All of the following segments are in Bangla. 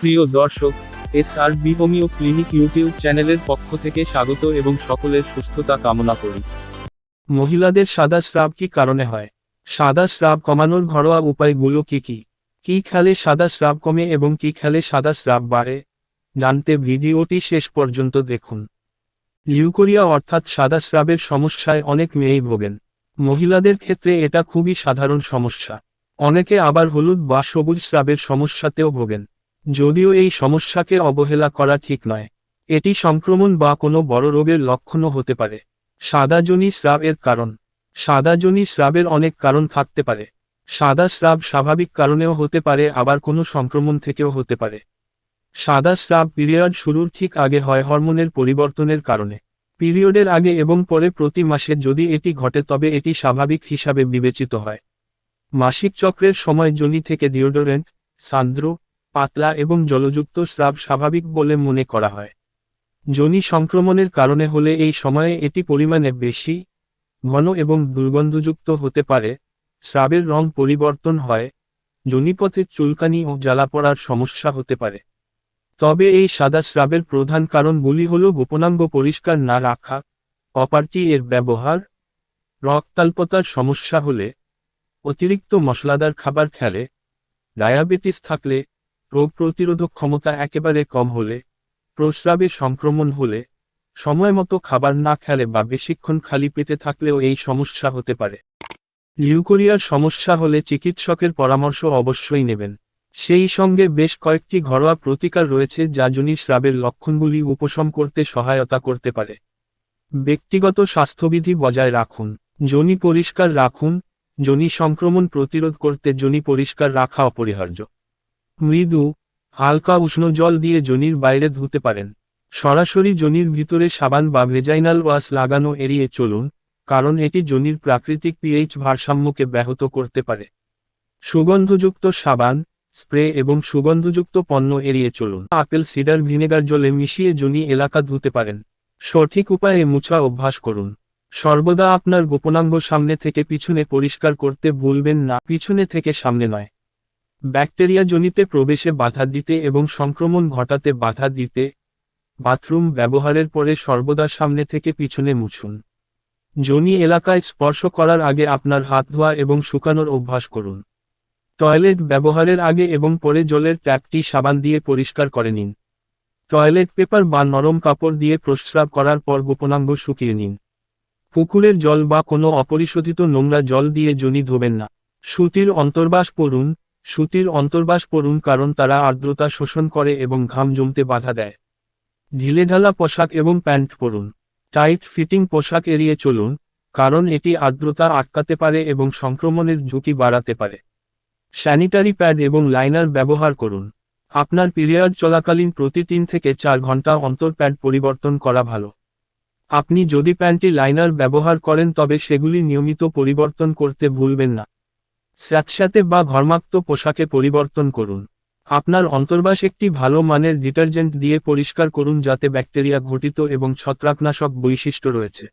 প্রিয় দর্শক S R B homeo clinic YouTube চ্যানেলের পক্ষ থেকে স্বাগত এবং সকলের সুস্থতা কামনা করি। মহিলাদের সাদা স্রাব কি কারণে হয়? সাদা স্রাব কমানোর ঘরোয়া উপায়গুলো কি কি? কি খেলে সাদা স্রাব কমে এবং কি খেলে সাদা স্রাব বাড়ে? জানতে ভিডিওটি শেষ পর্যন্ত দেখুন। লিউকোরিয়া অর্থাৎ সাদা স্রাবের সমস্যায় অনেক মেয়েই ভোগেন। মহিলাদের ক্ষেত্রে এটা খুবই সাধারণ সমস্যা। অনেকে আবার হলুদ বা সবুজ স্রাবের সমস্যাতেও ভোগেন। যদিও এই সমস্যাকে অবহেলা করা ঠিক নয়। এটি সংক্রমণ বা কোনো বড় রোগের লক্ষণও হতে পারে। সাদাজনী স্রাব এর কারণ। সাদাজনী স্রাবের অনেক কারণ থাকতে পারে। সাদা স্রাব স্বাভাবিক কারণেও হতে পারে, আবার কোনো সংক্রমণ থেকেও হতে পারে। সাদা স্রাব পিরিয়ড শুরুর ঠিক আগে হয় হরমোনের পরিবর্তনের কারণে। পিরিয়ডের আগে এবং পরে প্রতি মাসে যদি এটি ঘটে তবে এটি স্বাভাবিক হিসাবে বিবেচিত হয়। মাসিক চক্রের সময় জনি থেকে ডিওডোরেন্ট, সান্দ্র পাতলা এবং জলযুক্ত স্রাব স্বাভাবিক বলে মনে করা হয়। যোনি সংক্রমণের কারণে হলে এই সময়ে এটি পরিমাণে বেশি, ঘন এবং দুর্গন্ধযুক্ত হতে পারে, স্রাবের রং পরিবর্তন হয় যোনিপথে চুলকানি ও জ্বালা পড়ার সমস্যা হতে পারে। তবে এই সাদা স্রাবের প্রধান কারণগুলি হল গোপনাঙ্গ পরিষ্কার না রাখা, অপারটি এর ব্যবহার, রক্তাল্পতার সমস্যা হলে, অতিরিক্ত মশলাদার খাবার খেলে, ডায়াবেটিস থাকলে রোগ প্রতিরোধক ক্ষমতা একেবারে কম হলে, প্রস্রাবে সংক্রমণ হলে সময় মতো খাবার না খেলে বা বেশিক্ষণ খালি পেটে থাকলেও এই সমস্যা হতে পারে। লিউকোরিয়ার সমস্যা হলে চিকিৎসকের পরামর্শ অবশ্যই নেবেন। সেই সঙ্গে বেশ কয়েকটি ঘরোয়া প্রতিকার রয়েছে যা জনি স্রাবের লক্ষণগুলি উপশম করতে সহায়তা করতে পারে। ব্যক্তিগত স্বাস্থ্যবিধি বজায় রাখুন। জনি পরিষ্কার রাখুন। জনি সংক্রমণ প্রতিরোধ করতে জনি পরিষ্কার রাখা অপরিহার্য। মৃদু, হালকা উষ্ণ জল দিয়ে জনির বাইরে ধুতে পারেন। সরাসরি জনির ভিতরে সাবান বা ভেজাইনাল ওয়াশ লাগানো এড়িয়ে চলুন, কারণ এটি জনির প্রাকৃতিক পিএইচ ভারসাম্যকে ব্যাহত করতে পারে। সুগন্ধযুক্ত সাবান, স্প্রে এবং সুগন্ধযুক্ত পণ্য এড়িয়ে চলুন। আপেল সিডার ভিনেগার জলে মিশিয়ে জনি এলাকা ধুতে পারেন। সঠিক উপায়ে মুছা অভ্যাস করুন। সর্বদা আপনার গোপনাঙ্গ সামনে থেকে পিছনে পরিষ্কার করতে ভুলবেন না। পিছনে থেকে সামনে নয়। ব্যাকটেরিয়া জনিতে প্রবেশে বাধা দিতে এবং সংক্রমণ ঘটাতে বাধা দিতে বাথরুম ব্যবহারের পরে সর্বদা সামনে থেকে পিছনে মুছুন। জনি এলাকায় স্পর্শ করার আগে আপনার হাত ধোয়া এবং শুকানোর অভ্যাস করুন। টয়লেট ব্যবহারের আগে এবং পরে জলের ট্যাপটি সাবান দিয়ে পরিষ্কার করে নিন। টয়লেট পেপার বা নরম কাপড় দিয়ে প্রস্রাব করার পর গোপনাঙ্গ শুকিয়ে নিন। পুকুরের জল বা কোনো অপরিশোধিত নোংরা জল দিয়ে জনি ধোবেন না। সুতির অন্তর্বাস পড়ুন সুতির অন্তর্বাস পড়ুন কারণ তারা আর্দ্রতা শোষণ করে এবং ঘাম জমতে বাধা দেয়। ঢিলেঢালা পোশাক এবং প্যান্ট পরুন। টাইট ফিটিং পোশাক এড়িয়ে চলুন, কারণ এটি আর্দ্রতা আটকাতে পারে এবং সংক্রমণের ঝুঁকি বাড়াতে পারে। স্যানিটারি প্যাড এবং লাইনার ব্যবহার করুন। আপনার পিরিয়ড চলাকালীন প্রতি তিন থেকে চার ঘণ্টা অন্তর প্যাড পরিবর্তন করা ভালো। আপনি যদি প্যান্টি লাইনার ব্যবহার করেন তবে সেগুলি নিয়মিত পরিবর্তন করতে ভুলবেন না। স্যাঁতস্যাঁতে বা ঘর্মাক্ত পোশাকে পরিবর্তন করুন। আপনার অন্তর্বাস একটি ভালো মানের ডিটারজেন্ট দিয়ে পরিষ্কার করুন যাতে ব্যাকটেরিয়া ঘটিত এবং ছত্রাকনাশক বৈশিষ্ট্য রয়েছে।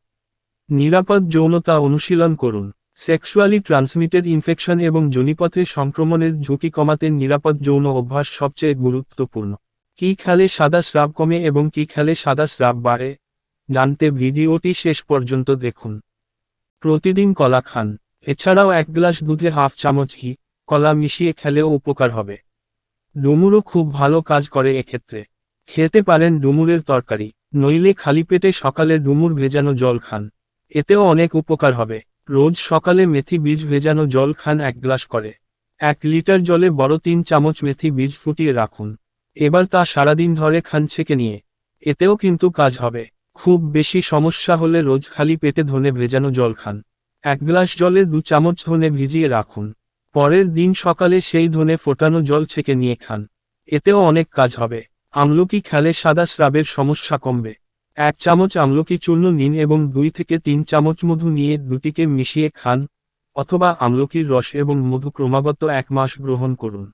নিরাপদ যৌনতা অনুশীলন করুন। সেক্সুয়ালি ট্রান্সমিটেড ইনফেকশন এবং জনিপথে সংক্রমণের ঝুঁকি কমাতে নিরাপদ যৌন অভ্যাস সবচেয়ে গুরুত্বপূর্ণ। কি খেলে সাদা স্রাব কমে এবং কি খেলে সাদা স্রাব বাড়ে? জানতে ভিডিওটি শেষ পর্যন্ত দেখুন। প্রতিদিন কলা খান এছাড়াও এক গ্লাস দুধে হাফ চামচ ঘি, কলা মিশিয়ে খেলেও উপকার হবে। ডুমুরও খুব ভালো কাজ করে এক্ষেত্রে। খেতে পারেন ডুমুরের তরকারি, নইলে খালি পেটে সকালে ডুমুর ভেজানো জল খান। এতেও অনেক উপকার হবে। রোজ সকালে মেথি বীজ ভেজানো জল খান এক গ্লাস করে। এক লিটার জলে বড় তিন চামচ মেথি বীজ ফুটিয়ে রাখুন। এবার তা সারাদিন ধরে খান ছেঁকে নিয়ে। এতেও কিন্তু কাজ হবে। খুব বেশি সমস্যা হলে রোজ খালি পেটে ধনে ভেজানো জল খান। এক গ্লাস জলে দু চামচ ধনে ভিজিয়ে রাখুন। পরের দিন সকালে সেই ধনে ফোটানো জল ছেঁকে নিয়ে খান। এতেও অনেক কাজ হবে। আমলকি খেলে সাদা স্রাবের সমস্যা কমবে। এক চামচ আমলকি চূর্ণ নিন এবং দুই থেকে তিন চামচ মধু নিয়ে দুটিকে মিশিয়ে খান, অথবা আমলকির রস এবং মধু ক্রমাগত এক মাস গ্রহণ করুন।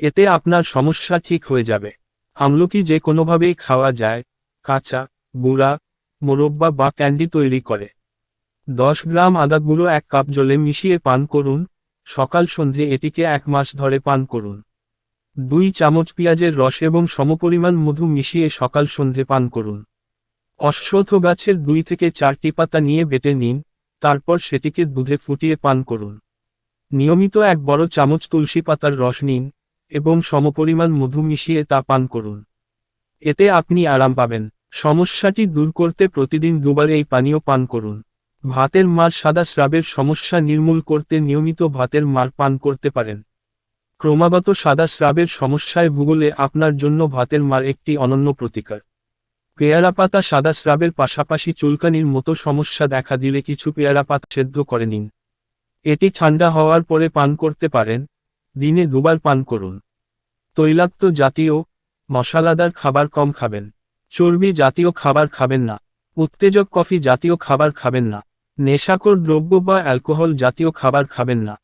এতে আপনার সমস্যা ঠিক হয়ে যাবে। আমলকি যে কোনোভাবেই খাওয়া যায়, কাঁচা বুড়া মোরব্বা বা ক্যান্ডি তৈরি করে। দশ গ্রাম আদা গুঁড়ো এক কাপ জলে মিশিয়ে পান করুন, সকাল সন্ধে এটিকে এক মাস ধরে পান করুন। দুই চামচ পেঁয়াজের রস এবং সমপরিমাণ মধু মিশিয়ে সকাল সন্ধে পান করুন। অশ্বত্থ গাছের দুই থেকে চারটি পাতা নিয়ে বেটে নিন, তারপর সেটিকে দুধে ফুটিয়ে পান করুন। নিয়মিত এক বড় চামচ তুলসী পাতার রস নিন, এবং সমপরিমাণ মধু মিশিয়ে তা পান করুন। এতে আপনি আরাম পাবেন। সমস্যাটি দূর করতে প্রতিদিন দুবার এই পানীয় পান করুন। ভাতের মার সাদা স্রাবের সমস্যা নির্মূল করতে নিয়মিত ভাতের মার পান করতে পারেন। ক্রমাগত সাদা স্রাবের সমস্যায় ভূগোলে আপনার জন্য ভাতের মার একটি অনন্য প্রতিকার। পেয়ারা পাতা সাদা স্রাবের পাশাপাশি চুলকানির মতো সমস্যা দেখা দিলে কিছু পেয়ারা পাতা সেদ্ধ করে নিন। এটি ঠান্ডা হওয়ার পরে পান করতে পারেন। দিনে দুবার পান করুন। তৈলাক্ত জাতীয় মশলাদার খাবার কম খাবেন। চর্বি জাতীয় খাবার খাবেন না। উত্তেজক কফি জাতীয় খাবার খাবেন না। নেশাকর দ্রব্য বা অ্যালকোহল জাতীয় খাবার খাবেন না।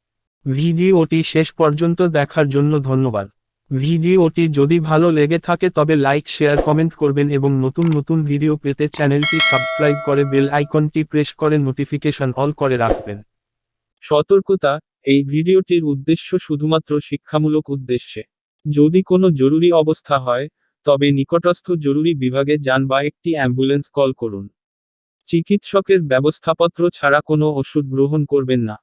ভিডিওটি শেষ পর্যন্ত দেখার জন্য ধন্যবাদ। ভিডিওটি যদি ভালো লেগে থাকে তবে লাইক, শেয়ার, কমেন্ট করবেন এবং নতুন নতুন ভিডিও পেতে চ্যানেলটি সাবস্ক্রাইব করে বেল আইকনটি প্রেস করে নোটিফিকেশন অল করে রাখবেন। সতর্কতা, এই ভিডিওটির উদ্দেশ্য শুধুমাত্র শিক্ষামূলক উদ্দেশ্যে। যদি কোনো জরুরি অবস্থা হয়, তবে নিকটস্থ জরুরি বিভাগে যান বা একটি অ্যাম্বুলেন্স কল করুন। চিকিৎসকের ব্যবস্থাপত্র ছাড়া কোনো ওষুধ গ্রহণ করবেন না।